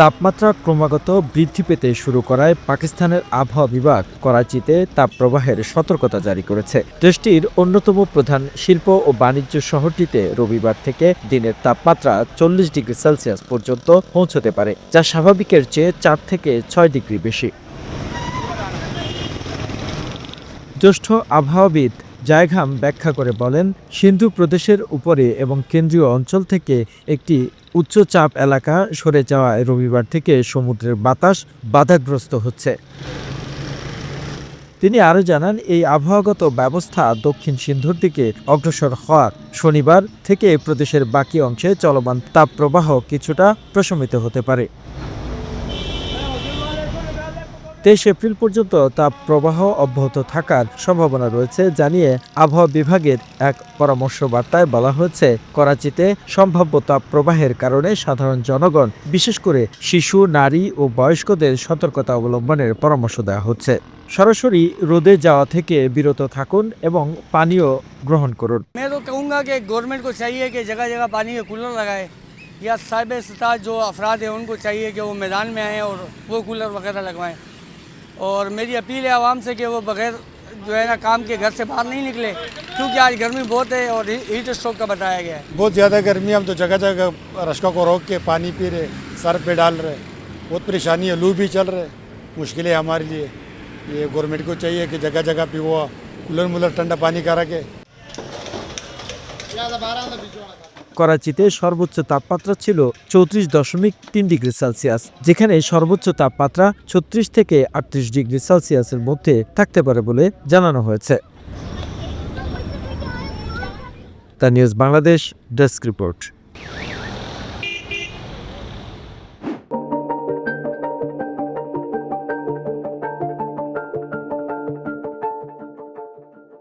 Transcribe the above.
তাপমাত্রা ক্রমাগত বৃদ্ধি পেতে শুরু করায় পাকিস্তানের আবহাওয়া বিভাগ করাচিতে তাপপ্রবাহের সতর্কতা জারি করেছে। দেশটির অন্যতম প্রধান শিল্প ও বাণিজ্য শহরটিতে রবিবার থেকে দিনের তাপমাত্রা চল্লিশ ডিগ্রি সেলসিয়াস পর্যন্ত পৌঁছতে পারে, যা স্বাভাবিকের চেয়ে চার থেকে ছয় ডিগ্রি বেশি। জ্যেষ্ঠ আবহাওয়াবিদ জায়ঘাম ব্যাখ্যা করে বলেন, সিন্ধু প্রদেশের উপরে এবং কেন্দ্রীয় অঞ্চল থেকে একটি উচ্চচাপ এলাকা সরে যাওয়ায় রবিবার থেকে সমুদ্রের বাতাস বাধাগ্রস্ত হচ্ছে। তিনি আরও জানান, এই আবহাওয়াগত ব্যবস্থা দক্ষিণ সিন্ধুর দিকে অগ্রসর হওয়ার শনিবার থেকে প্রদেশের বাকি অংশে চলমান তাপপ্রবাহ কিছুটা প্রশমিত হতে পারে। তেইশ এপ্রিল পর্যন্ত তাপ প্রবাহ অব্যাহত থাকার সম্ভাবনা রয়েছে জানিয়ে আবহাওয়া বিভাগের এক পরামর্শ বার্তায় বলা হয়েছে করাচিতে সম্ভাব্য তাপ প্রবাহের কারণে সাধারণ জনগণ বিশেষ করে শিশু নারী ও বয়স্কদের সতর্কতা অবলম্বনের পরামর্শ দেওয়া হচ্ছে সরাসরি রোদে যাওয়া থেকে বিরত থাকুন এবং পানীয় গ্রহণ করুন मैं तो कहूँगा कि गवर्नमेंट को चाहिए कि जगह जगह पानी के कूलर लगाए या साहिब स्ताद जो अफराद हैं उनको चाहिए कि वो मैदान में आएँ और वो कूलर वगैरह लगवाएं और मेरी अपील है आवाम से कि वो बगैर जो है ना काम के घर से बाहर नहीं निकले क्योंकि आज गर्मी बहुत है और हीट स्ट्रोक का बताया गया है। बहुत ज़्यादा गर्मी है, हम तो जगह जगह रश्का को रोक के पानी पी रहे सर पे डाल रहे बहुत परेशानी है लू भी चल रहे मुश्किलें हमारे लिए। ये गवर्नमेंट को चाहिए कि जगह जगह पे वो कूलर मूलर ठंडा पानी का। रखे করাচিতে সর্বোচ্চ তাপমাত্রা ছিল চৌত্রিশ দশমিক তিন ডিগ্রি সেলসিয়াস, যেখানে সর্বোচ্চ তাপমাত্রা ছত্রিশ থেকে আটত্রিশ ডিগ্রি সেলসিয়াসের মধ্যে থাকতে পারে বলে জানানো হয়েছে। The news Bangladesh desk report.